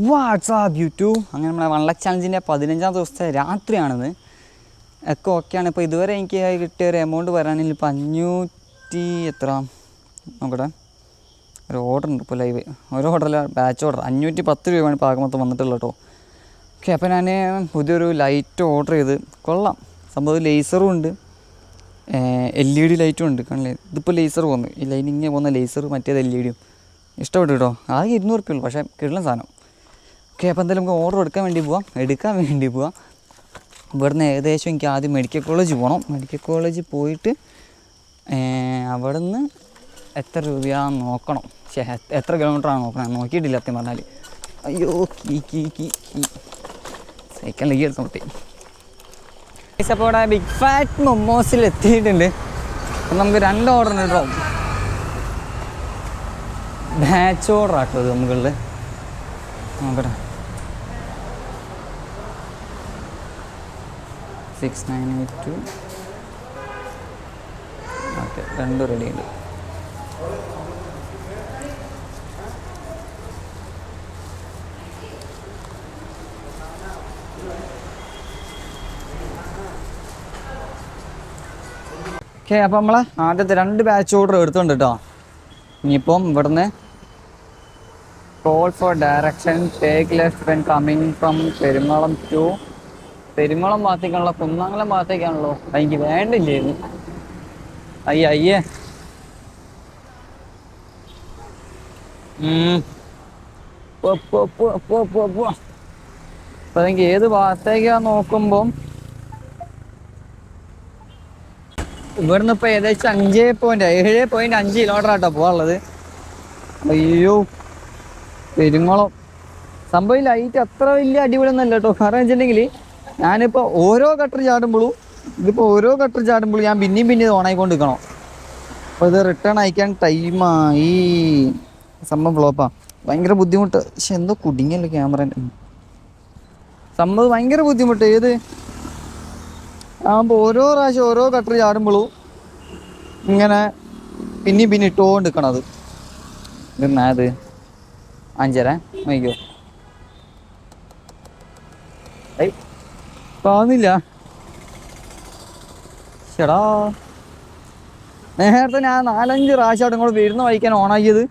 WhatsApp YouTube അങ്ങനെ നമ്മളെ one luck ചാലഞ്ചിന്റെ പതിനഞ്ചാം ദിവസത്തെ രാത്രിയാണിത്. ഒക്കെ ഓക്കെയാണ് ഇപ്പോൾ ഇതുവരെ എനിക്ക് കിട്ടിയ ഒരു എമൗണ്ട് വരാനില്ല ഇപ്പോൾ അഞ്ഞൂറ്റി എത്ര? നോക്കട്ടെ. ഒരു ഓർഡർ ഉണ്ട് ഇപ്പോൾ ലൈവ് ഒരു ഓർഡറല്ല ബാച്ച് ഓർഡർ അഞ്ഞൂറ്റി പത്ത് രൂപയാണ് ഇപ്പോൾ ആകെ മൊത്തം വന്നിട്ടുള്ളത് കേട്ടോ. ഓക്കെ അപ്പോൾ ഞാൻ പുതിയൊരു ലൈറ്റ് ഓർഡർ ചെയ്ത്. കൊള്ളാം. സംഭവം ലേസറും ഉണ്ട്. എൽ ഇ ഡി ലൈറ്റും ഉണ്ട്. കാണില്ലേ ഇതിപ്പോൾ ലേസർ പോകുന്നു ഈ ലൈനിങ്ങനെ പോകുന്ന ലേസർ മറ്റേത് എൽ ഇ ഡിയും ഇഷ്ടപ്പെട്ടു കേട്ടോ. ആകെ ഇരുന്നൂറ് ഉള്ളൂ. പക്ഷേ കിടലൻ സാധനം. ഓക്കെ അപ്പോൾ എന്തായാലും നമുക്ക് ഓർഡർ എടുക്കാൻ വേണ്ടി പോവാം. എടുക്കാൻ വേണ്ടി പോവാം. ഇവിടുന്ന് ഏകദേശം എനിക്ക് ആദ്യം മെഡിക്കൽ കോളേജ് പോകണം മെഡിക്കൽ കോളേജ് പോയിട്ട് അവിടെ നിന്ന് എത്ര രൂപയാണെന്ന് നോക്കണം. ശേ എത്ര കിലോമീറ്ററാണ് നോക്കണം. നോക്കിയിട്ടില്ല സത്യം പറഞ്ഞാൽ അയ്യോ കീ കീ കീ കീ. ഈ എടുത്ത് മുട്ടി അപ്പോൾ ഇവിടെ ബിഗ് ഫാറ്റ് മൊമോസിൽ എത്തിയിട്ടുണ്ട്. അപ്പം നമുക്ക് രണ്ട് ഓർഡർ ഉണ്ട് കേട്ടോ. ബാച്ച് ഓർഡർ ആട്ടോ ഇത് നമുക്കുള്ളത് നോക്കട്ടെ. Six nine eight two okay രണ്ടും റെഡി ഉണ്ട്. ഓക്കെ അപ്പോൾ നമ്മൾ ആദ്യത്തെ രണ്ട് ബാച്ച് ഓർഡർ എടുത്തുണ്ട് കേട്ടോ ഇനിയിപ്പം ഇവിടുന്ന് call for direction take left when coming from Perumalam to Perumalam ഭാഗത്തേക്കാണല്ലോ Kunnamkulam ഭാഗത്തേക്കാണല്ലോ എനിക്ക് വേണ്ടില്ലായിരുന്നു അയ്യ അയ്യേ. അപ്പൊ എനിക്ക് ഏത് ഭാഗത്തേക്കാ നോക്കുമ്പം? ഇവിടുന്ന് ഇപ്പൊ ഏകദേശം അഞ്ചേ പോയിന്റ് ഏഴ് പോയിന്റ് അഞ്ച് കിലോമീറ്റർ ആട്ടോ പോകാനുള്ളത് അയ്യോ പെരുങ്ങോളം സംഭവം ലൈറ്റ് അത്ര വലിയ അടിപൊളിയൊന്നുമല്ല കേട്ടോ കാരണം വെച്ചിട്ടുണ്ടെങ്കിൽ ഞാനിപ്പോൾ ഓരോ ഗട്ടർ ചാടുമ്പോഴും ഇതിപ്പോൾ ഓരോ ഗട്ടർ ചാടുമ്പോഴും ഞാൻ പിന്നെയും പിന്നെയും ഓണായിക്കൊണ്ട് നിൽക്കണം അപ്പോൾ ഇത് റിട്ടേൺ അയക്കാൻ ടൈമായി സംഭവം ഫ്ലോപ്പാ ഭയങ്കര ബുദ്ധിമുട്ട്. പക്ഷെ എന്തോ കുടുങ്ങിയല്ലോ ക്യാമറേന്റെ സംഭവം ഭയങ്കര ബുദ്ധിമുട്ട്. ഏത്? ആകുമ്പോൾ ഓരോ പ്രാവശ്യം ഓരോ കട്ടർ ചാടുമ്പോഴും ഇങ്ങനെ പിന്നെയും പിന്നെ ഇട്ടുകൊണ്ട് നിൽക്കണത് ഇതെന്നാ അത് അഞ്ചര? വൈകോ കാണുന്നില്ല ചേടാ നേരത്തെ ഞാൻ നാലഞ്ച് പ്രാവശ്യം അവിടെ ഇങ്ങോട്ട് വരുന്ന വഴിക്കാൻ ഓണാക്കിയത്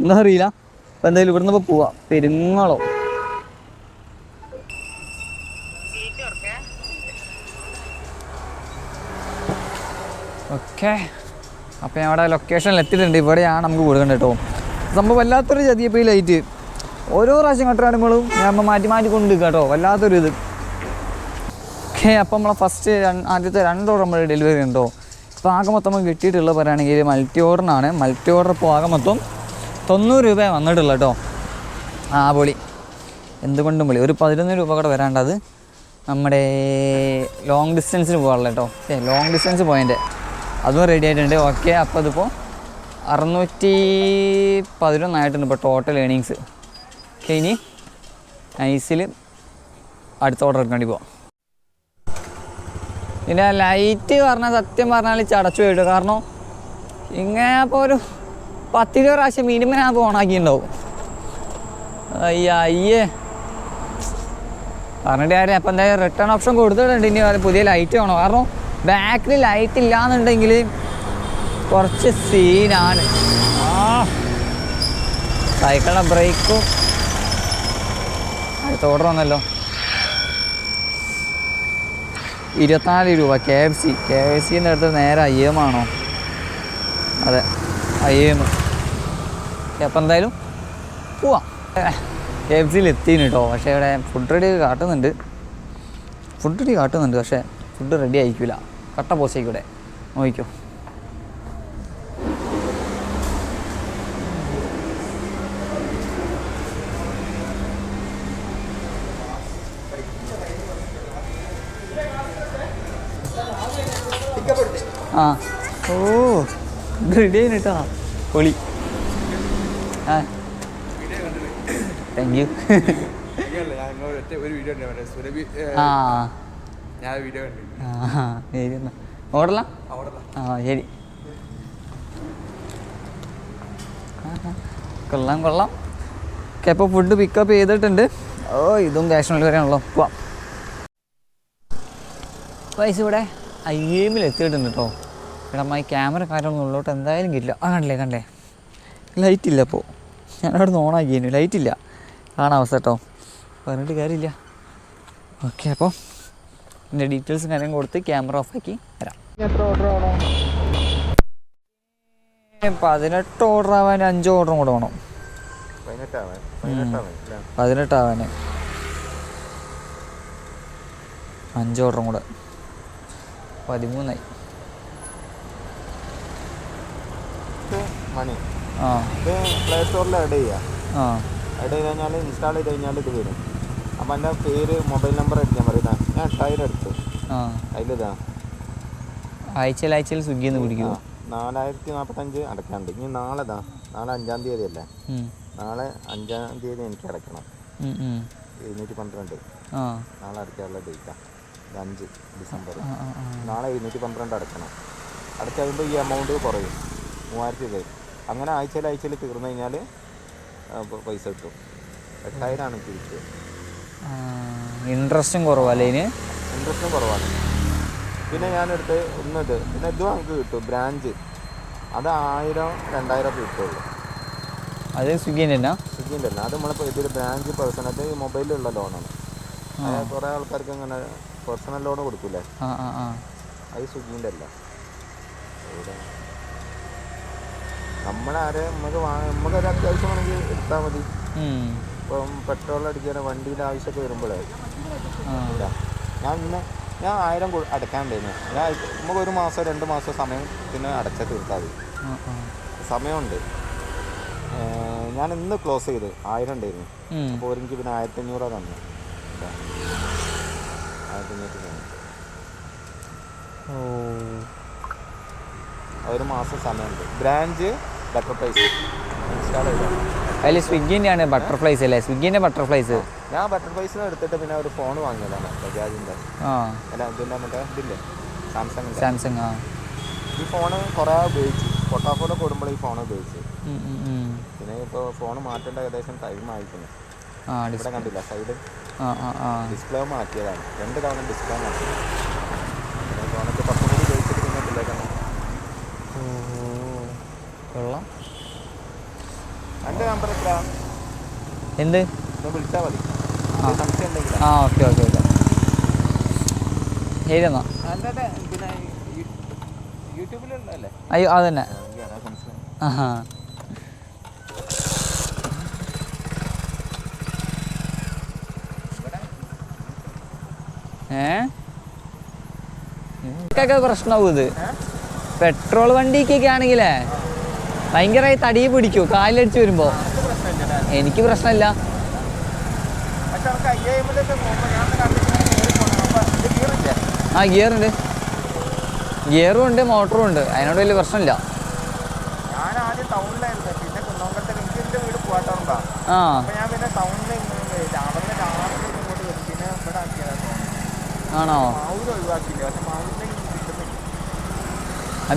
എന്താ അറിയില്ല. അപ്പം എന്തായാലും ഇവിടുന്ന് ഇപ്പോൾ പോവാം. പെരുങ്ങളോ ഓക്കെ. അപ്പോൾ ഞാൻ അവിടെ ലൊക്കേഷനിൽ എത്തിയിട്ടുണ്ട്. ഇവിടെയാണ് നമുക്ക് കൊടുക്കേണ്ടത് കേട്ടോ. സംഭവം വല്ലാത്തൊരു ലൈറ്റ് ഓരോ പ്രാവശ്യം കട്ടാടുമ്പോഴും ഞാൻ മാറ്റി മാറ്റി കൊണ്ട് കേട്ടോ. വല്ലാത്തൊരു ഇത്. അപ്പം നമ്മളെ ഫസ്റ്റ് ആദ്യത്തെ രണ്ട് ഓർഡർ നമ്മൾ ഡെലിവറി ഉണ്ടോ? ഇപ്പോൾ ആകെ മൊത്തം കിട്ടിയിട്ടുള്ള പറയുകയാണെങ്കിൽ മൾട്ടി ഓർഡറിനാണ് മൾട്ടി ഓർഡർ ഇപ്പോൾ ആകെ മൊത്തം തൊണ്ണൂറ് രൂപ വന്നിട്ടുള്ളൂ കേട്ടോ. ആ പൊളി. എന്തുകൊണ്ടും പൊളി. ഒരു പതിനൊന്ന് രൂപ കൂടെ വരാണ്ടത് നമ്മുടെ ലോങ് ഡിസ്റ്റൻസിന് പോകാനുള്ള കേട്ടോ. ഏ ലോങ് ഡിസ്റ്റൻസ് പോയതിന്റെ അതും റെഡി ആയിട്ടുണ്ട്. ഓക്കെ അപ്പോൾ അതിപ്പോൾ അറുന്നൂറ്റി പതിനൊന്നായിട്ടുണ്ട് ഇപ്പോൾ ടോട്ടൽ ഏണിങ്സ് ഓക്കെ ഇനി നൈസിൽ അടുത്ത ഓർഡർ എടുക്കേണ്ടി പോവാം. പിന്നെ ലൈറ്റ് പറഞ്ഞാൽ സത്യം പറഞ്ഞാൽ ചടച്ചു പോയിട്ട് കാരണം ഇങ്ങനെ അപ്പോൾ ഒരു പത്തിരുപത് പ്രാവശ്യം മിനിമം ഞാൻ അപ്പോൾ ഓണാക്കിയിട്ടുണ്ടാവും അയ്യ അയ്യേ. പറഞ്ഞിട്ട് കാര്യം അപ്പം എന്തായാലും റിട്ടേൺ ഓപ്ഷൻ കൊടുത്തിട്ടുണ്ട്. ഇനി പുതിയ ലൈറ്റ് വേണം. കാരണം ബാക്കിൽ ലൈറ്റ് ഇല്ലാന്നുണ്ടെങ്കിൽ കുറച്ച് സീനാണ് ആ. സൈക്കിളിന്റെ ബ്രേക്കും അടുത്ത ഓർഡർ വന്നല്ലോ. ഇരുപത്തിനാല് രൂപ. K F C K F സിന്റെ അടുത്ത് നേരെ ഐ എം ആണോ? അതെ ഐ എം അപ്പം എന്തായാലും പോവാം. കെ എഫ് സിയിൽ എത്തിന് കേട്ടോ പക്ഷേ ഇവിടെ ഫുഡ് റെഡി കാട്ടുന്നുണ്ട്. ഫുഡ് റെഡി കാട്ടുന്നുണ്ട്. പക്ഷേ ഫുഡ് റെഡി ആയിരിക്കില്ല കട്ട പോസേക്കൂടെ നോക്കിക്കോ. ആ. ഓ റെഡി കേട്ടോ പൊളി. ആ. താങ്ക് യു ആ. ഞാൻ വീഡിയോ കണ്ടു ആ ശരി എന്നാ ഓടല. ആ ശരി. ആ, ആ. കൊള്ളാം കൊള്ളാം. ഓക്കെ അപ്പോൾ ഫുഡ് പിക്കപ്പ് ചെയ്തിട്ടുണ്ട്. ഓ ഇതും ക്യാഷ് ഓൺ ഡെലിവറി ആണല്ലോ പോവാം പൈസ ഇവിടെ? ഐ എമ്മിൽ എത്തിയിട്ടുണ്ട് കേട്ടോ എടാ ഈ ക്യാമറ കാര്യമൊന്നും ഉള്ളോട്ട് എന്തായാലും കിട്ടില്ല. ആ കണ്ടില്ലേ കണ്ടേ ലൈറ്റ് ഇല്ല അപ്പോൾ ഞാൻ അവിടെ നിന്ന് ഓണാക്കിയിരുന്നു ലൈറ്റ് ഇല്ല. ആണ് അവസ്ഥ കേട്ടോ പറഞ്ഞിട്ട് കാര്യമില്ല. ഓക്കെ അപ്പോൾ എന്റെ ഡീറ്റെയിൽസും കാര്യം കൊടുത്ത് ക്യാമറ ഓഫാക്കി വരാം. എത്ര ഓർഡർ ആവണോ പതിനെട്ട് ഓർഡർ ആവാൻ അഞ്ച് ഓർഡറും കൂടെ വേണം. പതിനെട്ടാവാൻ. അഞ്ച് ഓർഡറും കൂടെ. പതിമൂന്നായി. മണി. ആ. പ്ലേ സ്റ്റോറിൽ ആഡ് ചെയ്യുക ആ. ആഡ് ചെയ്ത് കഴിഞ്ഞാൽ ഇൻസ്റ്റാൾ ചെയ്ത് കഴിഞ്ഞാൽ ഇത് വരും. അപ്പം എന്റെ പേര് മൊബൈൽ നമ്പർ അടിക്കാൻ പറയുന്നത്. ഞാൻ എട്ടായിരം എടുത്തു. ആ. അതിലിതാ. ആഴ്ചയിൽ ആഴ്ചയിൽ സ്വിഗ്ഗിയിൽ നിന്ന് പിടിക്കുമോ ആ, നാലായിരത്തി നാൽപ്പത്തഞ്ച് അടയ്ക്കാണ്ട് ഇനി നാളെ ഇതാ. നാളെ അഞ്ചാം തീയതി അല്ലേ. നാളെ അഞ്ചാം തീയതി എനിക്ക് ഉം. എഴുന്നൂറ്റി പന്ത്രണ്ട്. നാളെ അടയ്ക്കാനുള്ള ഡേറ്റാണ് അഞ്ച് ഡിസംബർ. നാളെ എഴുന്നൂറ്റി പന്ത്രണ്ട് അടയ്ക്കണം. അടച്ചു കഴിയുമ്പോൾ ഈ എമൗണ്ട് കുറയും. മൂവായിരത്തി രൂപ അങ്ങനെ ആഴ്ചയിൽ ആഴ്ചയിൽ തീർന്നു കഴിഞ്ഞാൽ പൈസ കിട്ടും. എട്ടായിരമാണ് തിരിച്ച് ഇൻട്രസ്റ്റും കുറവല്ലേ ഇതിന് ഇൻട്രസ്റ്റും കുറവാണ്. പിന്നെ ഞാനെടുത്ത് ഇന്നത് പിന്നെ ഇതും നമുക്ക് കിട്ടും. ബ്രാഞ്ച്. അത് ആയിരം രണ്ടായിരം ഒക്കെ കിട്ടുള്ളൂ. അത് സ്വിഗ്ഗിന്റെ തന്നെ സ്വിഗ്ഗിന്റെ തന്നെ അത് നമ്മളിപ്പോൾ ഇതൊരു ബ്രാഞ്ച് പേഴ്സണായിട്ട് അത് മൊബൈലിലുള്ള ലോണാണ്. കുറേ ആൾക്കാർക്ക് ഇങ്ങനെ പേഴ്സണൽ ലോൺ കൊടുക്കൂലേ ആ ആ ആ. അത് സ്വിഗ്ഗിന്റെ അല്ല നമ്മളാരെ നമുക്ക് നമുക്ക് ഒരു അത്യാവശ്യം വേണമെങ്കിൽ എടുത്താൽ മതി. ഇപ്പം പെട്രോൾ അടിക്കാൻ വണ്ടിയുടെ ആവശ്യമൊക്കെ വരുമ്പോഴേ. ഞാൻ ഇന്ന് ഞാൻ ആയിരം അടക്കാൻ അടയ്ക്കാണ്ടായിരുന്നു ഞാൻ നമുക്ക് ഒരു മാസം രണ്ട് മാസം സമയം പിന്നെ അടച്ച തീർത്താൽ മതി. സമയമുണ്ട്. ഞാൻ ഇന്ന് ക്ലോസ് ചെയ്ത് ആയിരം ഉണ്ടായിരുന്നു. അപ്പോൾ എനിക്ക് പിന്നെ ആയിരത്തി അഞ്ഞൂറാണ് തന്നു ഓ. ഒരു മാസം സമയമുണ്ട്. ബ്രാഞ്ച് ബട്ടർഫ്ലൈസ് അതിൽ സ്വിഗ്ഗിന്റെയാണ് ബട്ടർഫ്ലൈസ് അല്ലേ? സ്വിഗ്ഗിന്റെ ബട്ടർഫ്ലൈസ് ഞാൻ ബട്ടർഫ്ലൈസ് എടുത്തിട്ട് പിന്നെ ഒരു ഫോൺ വാങ്ങിയതാണ് ബജാജിന്റെ ആ. അല്ല ഇതിന്റെ മറ്റേ ഇതില്ലേ? സാംസങ് സാംസങ് ആ. ഈ ഫോൺ കുറേ ഉപയോഗിച്ചു. പൊട്ടാഫോടെ കൂടുമ്പോൾ ഈ ഫോൺ ഉപയോഗിച്ചു. പിന്നെ ഇപ്പോൾ ഫോൺ മാറ്റേണ്ട ഏകദേശം ടൈം ആയിരിക്കുന്നു ആ ഇവിടെ കണ്ടില്ല. സൈഡ്. ഡിസ്പ്ലേ മാറ്റിയതാണ്. രണ്ട് തവണ ഡിസ്പ്ലേ മാറ്റി. പത്ത് പിന്നെ കൊള്ളാം. എന്റെ നമ്പർ എത്ര എന്ത്? വിളിച്ചാൽ മതി. ആ. Okay okay okay. ശരി എന്നാ. അല്ലാതെ പിന്നെ യൂട്യൂബിലുള്ളതല്ലേ? അയ്യോ അതന്നെ. എനിക്ക് അതാ സംശയം ആഹാ ഏ? ഇതൊക്കെ പ്രശ്നമാവും ഇത്. പെട്രോൾ വണ്ടിക്കൊക്കെ ആണെങ്കിലേ ഭയങ്കരമായി തടി പിടിക്കൂ കാലിലടിച്ചു വരുമ്പോ. എനിക്ക് പ്രശ്നമില്ല. ആ ഗിയർ ഉണ്ട്. ആ ഗിയറും ഉണ്ട് മോട്ടറും ഉണ്ട്. അതിനോട് വലിയ പ്രശ്നമില്ല. ഞാൻ ആദ്യം ടൗണിലായിരുന്നു പിന്നെ കുന്നോങ്കലത്തെ എനിക്ക് എന്റെ വീട് പോകാട്ടുണ്ടാ ആ അപ്പോൾ ഞാൻ പിന്നെ ടൗണിൽ അവിടെ രാത്രി ഇങ്ങോട്ട് വരും പിന്നെ ഇവിടെ ആക്കിയതാണ് ആണോ?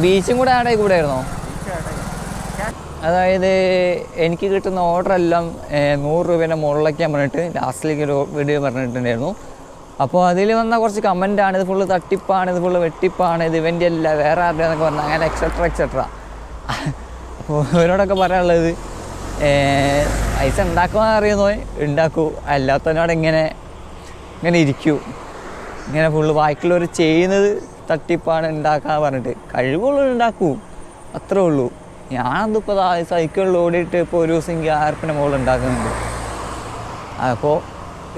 ബീച്ചും കൂടെ ആടെ കൂടെ ആയിരുന്നോ? അതായത് എനിക്ക് കിട്ടുന്ന ഓർഡർ എല്ലാം നൂറ് രൂപേന്റെ മുകളിലേക്കാൻ പറഞ്ഞിട്ട് ലാസ്റ്റിലേക്ക് ഒരു വീഡിയോ പറഞ്ഞിട്ടുണ്ടായിരുന്നു. അപ്പോൾ അതിൽ വന്ന കുറച്ച് കമന്റാണ് ഇത് ഫുള്ള് തട്ടിപ്പാണ് ഇത് ഫുള്ള് വെട്ടിപ്പാണ് ഇത് ഇവന്റെ അല്ല വേറെ ആരുടെ എന്നൊക്കെ പറഞ്ഞാൽ അങ്ങനെ എക്സെട്ര എക്സെട്ര അപ്പോൾ ഇവരോടൊക്കെ പറയാനുള്ളത് പൈസ ഉണ്ടാക്കുമെന്ന് അറിയുന്നോ ഉണ്ടാക്കൂ. അല്ലാത്തവനോട് ഇങ്ങനെ ഇങ്ങനെ ഇരിക്കൂ. ഇങ്ങനെ ഫുള്ള് ബാക്കിയുള്ളവർ ചെയ്യുന്നത് തട്ടിപ്പാണ് ഉണ്ടാക്കാൻ പറഞ്ഞിട്ട്. കഴിവുള്ളവർ ഉണ്ടാക്കും അത്രേ ഉള്ളൂ. ഞാനതിപ്പോൾ സൈക്കിളിൽ ഓടിയിട്ട് ഇപ്പോൾ ഒരു ദിവസം എനിക്ക് ആയിരപ്പിന്റെ മുകളിൽ ഉണ്ടാക്കുന്നുണ്ട് അപ്പോൾ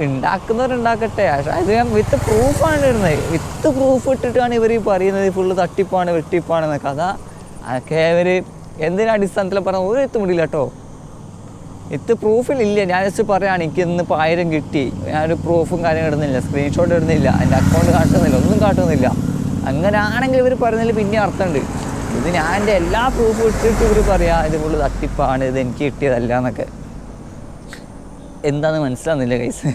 ഉണ്ടാക്കുന്നവരുണ്ടാക്കട്ടെ അത് ഞാൻ വിത്ത് പ്രൂഫാണ് ഇടുന്നത് വിത്ത് പ്രൂഫ് ഇട്ടിട്ടാണ് ഇവർ ഈ പറയുന്നത് ഫുള്ള് തട്ടിപ്പാണ് വെട്ടിപ്പാണെന്നൊക്കെ അതാ അതൊക്കെ ഇവർ എന്തിനാ അടിസ്ഥാനത്തിൽ പറഞ്ഞ ഒരു എത്തുമുടിയില്ല കേട്ടോ ഇത് പ്രൂഫിലില്ല ഞാൻ ജസ്റ്റ് പറയുകയാണ് എനിക്ക് ഇന്നിപ്പോൾ ആയിരം കിട്ടി. ഞാനൊരു പ്രൂഫും കാര്യം ഇടുന്നില്ല. സ്ക്രീൻഷോട്ട് ഇടുന്നില്ല. എന്റെ അക്കൗണ്ട് കാട്ടുന്നില്ല. ഒന്നും കാട്ടുന്നില്ല. അങ്ങനെ ആണെങ്കിൽ ഇവർ പറയുന്നതിൽ പിന്നെ അർത്ഥമുണ്ട്. ഇത് ഞാൻ എന്റെ എല്ലാ പ്രൂഫും ഇട്ടിട്ട് ഇവർ പറയാ ഇത് ഫുള്ള് തട്ടിപ്പാണ്. ഇത് എനിക്ക് കിട്ടിയതല്ല എന്നൊക്കെ. എന്താണെന്ന് മനസ്സിലാവുന്നില്ല കൈസ്